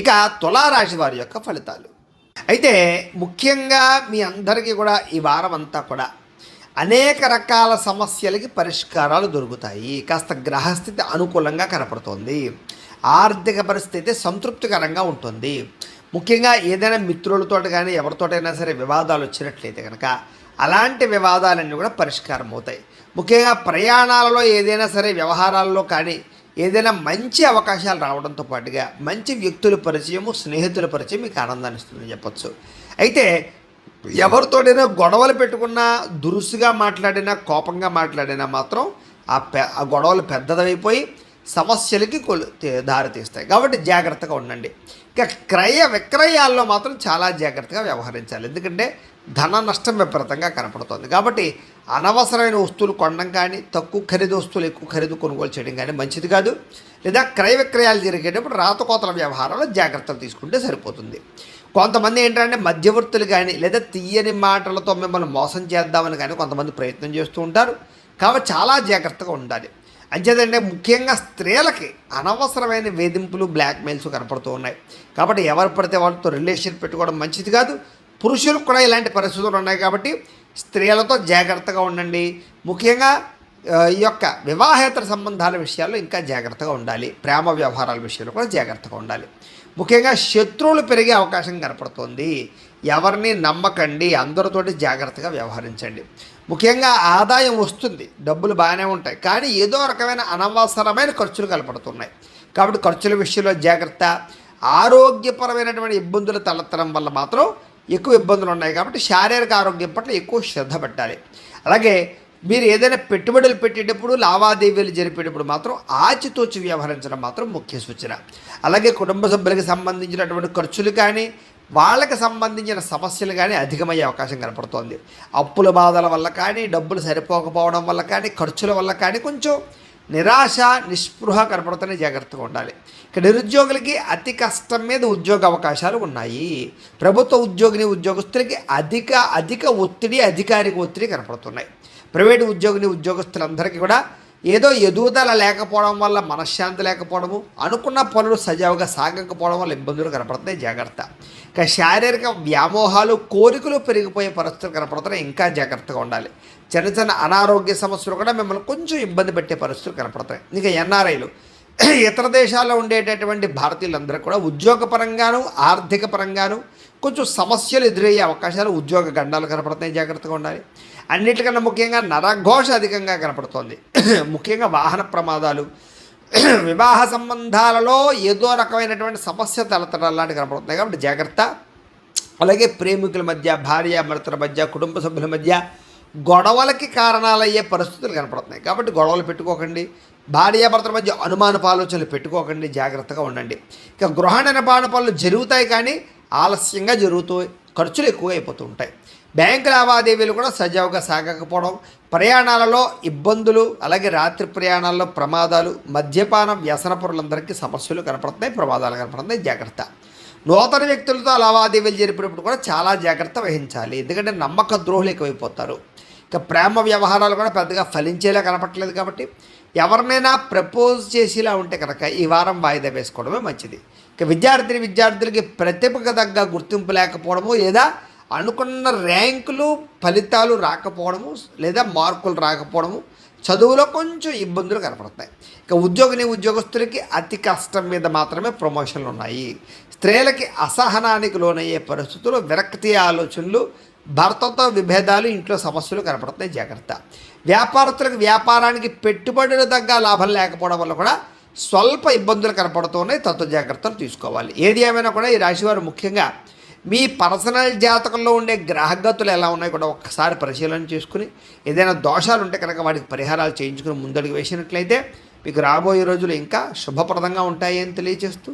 ఇక తులారాశి వారి యొక్క ఫలితాలు. అయితే ముఖ్యంగా మీ అందరికీ కూడా ఈ వారం అంతా కూడా అనేక రకాల సమస్యలకి పరిష్కారాలు దొరుకుతాయి. కాస్త గ్రహస్థితి అనుకూలంగా కనపడుతోంది. ఆర్థిక పరిస్థితి సంతృప్తికరంగా ఉంటుంది. ముఖ్యంగా ఏదైనా మిత్రులతో కానీ ఎవరితోటైనా సరే వివాదాలు వచ్చినట్లయితే కనుక అలాంటి వివాదాలన్నీ కూడా పరిష్కారం అవుతాయి ముఖ్యంగా ప్రయాణాలలో ఏదైనా సరే వ్యవహారాల్లో కానీ ఏదైనా మంచి అవకాశాలు రావడంతో పాటుగా మంచి వ్యక్తుల పరిచయము స్నేహితుల పరిచయం మీకు ఆనందాన్ని ఇస్తుందని చెప్పచ్చు. అయితే ఎవరితోడైనా గొడవలు పెట్టుకున్నా దురుసుగా మాట్లాడినా కోపంగా మాట్లాడినా మాత్రం ఆ పె ఆ గొడవలు పెద్దదైపోయి సమస్యలకి కొలు దారితీస్తాయి కాబట్టి జాగ్రత్తగా ఉండండి. ఇక క్రయ విక్రయాల్లో మాత్రం చాలా జాగ్రత్తగా వ్యవహరించాలి. ఎందుకంటే ధన నష్టం విపరీతంగా కనపడుతుంది. కాబట్టి అనవసరమైన వస్తువులు కొనడం కానీ తక్కువ ఖరీదు వస్తువులు ఎక్కువ ఖరీదు కొనుగోలు చేయడం కానీ మంచిది కాదు. లేదా క్రయ విక్రయాలు జరిగేటప్పుడు రాతకోతల వ్యవహారంలో జాగ్రత్తలు తీసుకుంటే సరిపోతుంది. కొంతమంది ఏంటంటే మధ్యవర్తులు కానీ లేదా తీయని మాటలతో మిమ్మల్ని మోసం చేద్దామని కానీ కొంతమంది ప్రయత్నం చేస్తూ ఉంటారు. కాబట్టి చాలా జాగ్రత్తగా ఉండాలి. అంచేదంటే ముఖ్యంగా స్త్రీలకి అనవసరమైన వేధింపులు బ్లాక్మెయిల్స్ కనపడుతూ ఉన్నాయి. కాబట్టి ఎవరు పడితే వాళ్ళతో రిలేషన్ పెట్టుకోవడం మంచిది కాదు. పురుషులకు కూడా ఇలాంటి పరిస్థితులు ఉన్నాయి కాబట్టి స్త్రీలతో జాగ్రత్తగా ఉండండి. ముఖ్యంగా ఈ యొక్క వివాహేతర సంబంధాల విషయాల్లో ఇంకా జాగ్రత్తగా ఉండాలి. ప్రేమ వ్యవహారాల విషయంలో కూడా జాగ్రత్తగా ఉండాలి. ముఖ్యంగా శత్రువులు పెరిగే అవకాశం కనపడుతుంది. ఎవరిని నమ్మకండి అందరితోటి జాగ్రత్తగా వ్యవహరించండి. ముఖ్యంగా ఆదాయం వస్తుంది డబ్బులు బాగానే ఉంటాయి కానీ ఏదో రకమైన అనవసరమైన ఖర్చులు కనపడుతున్నాయి. కాబట్టి ఖర్చుల విషయంలో జాగ్రత్త. ఆరోగ్యపరమైనటువంటి ఇబ్బందులు తలెత్తడం వల్ల మాత్రం ఎక్కువ ఇబ్బందులు ఉన్నాయి కాబట్టి శారీరక ఆరోగ్యం పట్ల ఎక్కువ శ్రద్ధ పెట్టాలి. అలాగే మీరు ఏదైనా పెట్టుబడులు పెట్టేటప్పుడు లావాదేవీలు జరిపేటప్పుడు మాత్రం ఆచితూచి వ్యవహరించడం మాత్రం ముఖ్య సూచన. అలాగే కుటుంబ సభ్యులకు సంబంధించినటువంటి ఖర్చులు కానీ వాళ్ళకి సంబంధించిన సమస్యలు కానీ అధికమయ్యే అవకాశం కనపడుతోంది. అప్పుల బాధల వల్ల కానీ డబ్బులు సరిపోకపోవడం వల్ల కానీ ఖర్చుల వల్ల కానీ కొంచెం నిరాశ నిస్పృహ కనపడుతూనే జాగ్రత్తగా ఉండాలి. ఇక నిరుద్యోగులకి అతి కష్టం మీద ఉద్యోగ అవకాశాలు ఉన్నాయి. ప్రభుత్వ ఉద్యోగిని ఉద్యోగస్తులకి అధిక అధిక ఒత్తిడి అధికారిక ఒత్తిడి కనపడుతున్నాయి. ప్రైవేటు ఉద్యోగిని ఉద్యోగస్తులందరికీ కూడా ఏదో ఎదుగుదల లేకపోవడం వల్ల మనశ్శాంతి లేకపోవడము అనుకున్న పనులు సజావుగా సాగకపోవడం వల్ల ఇబ్బందులు కనపడుతున్నాయి జాగ్రత్త. ఇక శారీరక వ్యామోహాలు కోరికలు పెరిగిపోయే పరిస్థితులు కనపడుతున్నాయి. ఇంకా జాగ్రత్తగా ఉండాలి. చిన్న చిన్న అనారోగ్య సమస్యలు కూడా మిమ్మల్ని కొంచెం ఇబ్బంది పెట్టే పరిస్థితులు కనపడతాయి. ఇంకా ఎన్ఆర్ఐలు. ఇతర దేశాల్లో ఉండేటటువంటి భారతీయులందరూ కూడా ఉద్యోగపరంగాను ఆర్థిక పరంగాను కొంచెం సమస్యలు ఎదురయ్యే అవకాశాలు ఉద్యోగ గండాలు కనపడుతున్నాయి జాగ్రత్తగా ఉండాలి. అన్నిటికన్నా ముఖ్యంగా నరఘోష అధికంగా కనపడుతోంది. ముఖ్యంగా వాహన ప్రమాదాలు వివాహ సంబంధాలలో ఏదో రకమైనటువంటి సమస్య తలెత్తడం లాంటి కనపడుతున్నాయి కాబట్టి జాగ్రత్త. అలాగే ప్రేమికుల మధ్య భార్య భర్తల మధ్య కుటుంబ సభ్యుల మధ్య గొడవలకి కారణాలయ్యే పరిస్థితులు కనపడుతున్నాయి. కాబట్టి గొడవలు పెట్టుకోకండి. భార్యాభర్తల మధ్య అనుమానపు ఆలోచనలు పెట్టుకోకండి. జాగ్రత్తగా ఉండండి. ఇక గృహ నిర్మాణ పనులు జరుగుతాయి కానీ ఆలస్యంగా జరుగుతూ ఖర్చులు ఎక్కువ అయిపోతూ ఉంటాయి. బ్యాంకు లావాదేవీలు కూడా సజావుగా సాగకపోవడం ప్రయాణాలలో ఇబ్బందులు అలాగే రాత్రి ప్రయాణాల్లో ప్రమాదాలు మద్యపానం వ్యసన వ్యసనపరులందరికీ సమస్యలు కనపడుతున్నాయి ప్రమాదాలు కనపడుతున్నాయి. జాగ్రత్త. నూతన వ్యక్తులతో లావాదేవీలు జరిపినప్పుడు కూడా చాలా జాగ్రత్త వహించాలి. ఎందుకంటే నమ్మక ద్రోహులు ఎక్కువైపోతారు. ఇక ప్రేమ వ్యవహారాలు కూడా పెద్దగా ఫలించేలా కనపట్లేదు కాబట్టి ఎవరినైనా ప్రపోజ్ చేసేలా ఉంటే కనుక ఈ వారం వాయిదా వేసుకోవడమే మంచిది. ఇక విద్యార్థిని విద్యార్థులకి ప్రతిభకు తగ్గ గుర్తింపు లేకపోవడము లేదా అనుకున్న ర్యాంకులు ఫలితాలు రాకపోవడము లేదా మార్కులు రాకపోవడము చదువులో కొంచెం ఇబ్బందులు కనపడతాయి ఇక ఉద్యోగిని ఉద్యోగస్తులకి అతి కష్టం మీద మాత్రమే ప్రమోషన్లు ఉన్నాయి. స్త్రీలకి అసహనానికి లోనయ్యే పరిస్థితులు విరక్తి ఆలోచనలు భర్తతో విభేదాలు ఇంట్లో సమస్యలు కనపడుతున్నాయి. జాగ్రత్త. వ్యాపారస్తులకు వ్యాపారానికి పెట్టుబడులు తగ్గ లాభం లేకపోవడం వల్ల కూడా స్వల్ప ఇబ్బందులు కనపడుతున్నాయి. తత్వ జాగ్రత్తలు తీసుకోవాలి. ఏది ఏమైనా కూడా ఈ రాశివారు ముఖ్యంగా మీ పర్సనల్ జాతకంలో ఉండే గ్రహగతులు ఎలా ఉన్నాయో కూడా ఒక్కసారి పరిశీలన చేసుకుని ఏదైనా దోషాలు ఉంటే కనుక వాటికి పరిహారాలు చేయించుకుని ముందడుగు వేసినట్లయితే మీకు రాబోయే రోజులు ఇంకా శుభప్రదంగా ఉంటాయి అని తెలియజేస్తూ